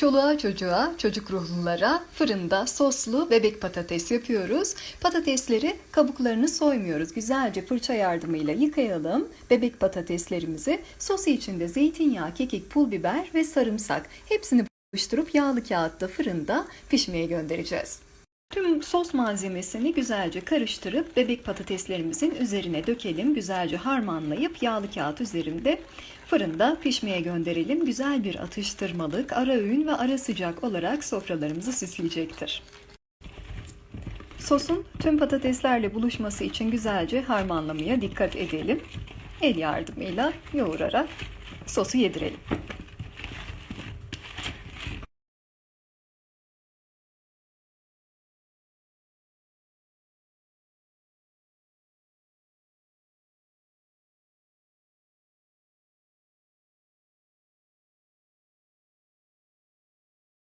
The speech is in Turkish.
Çoluğa çocuğa, çocuk ruhlulara fırında soslu bebek patates yapıyoruz. Patatesleri kabuklarını soymuyoruz. Güzelce fırça yardımıyla yıkayalım. Bebek patateslerimizi sosu içinde zeytinyağı, kekik, pul biber ve sarımsak hepsini buluşturup yağlı kağıtta fırında pişmeye göndereceğiz. Tüm sos malzemesini güzelce karıştırıp bebek patateslerimizin üzerine dökelim. Güzelce harmanlayıp yağlı kağıt üzerinde fırında pişmeye gönderelim. Güzel bir atıştırmalık, ara öğün ve ara sıcak olarak sofralarımızı süsleyecektir. Sosun tüm patateslerle buluşması için güzelce harmanlamaya dikkat edelim. El yardımıyla yoğurarak sosu yedirelim.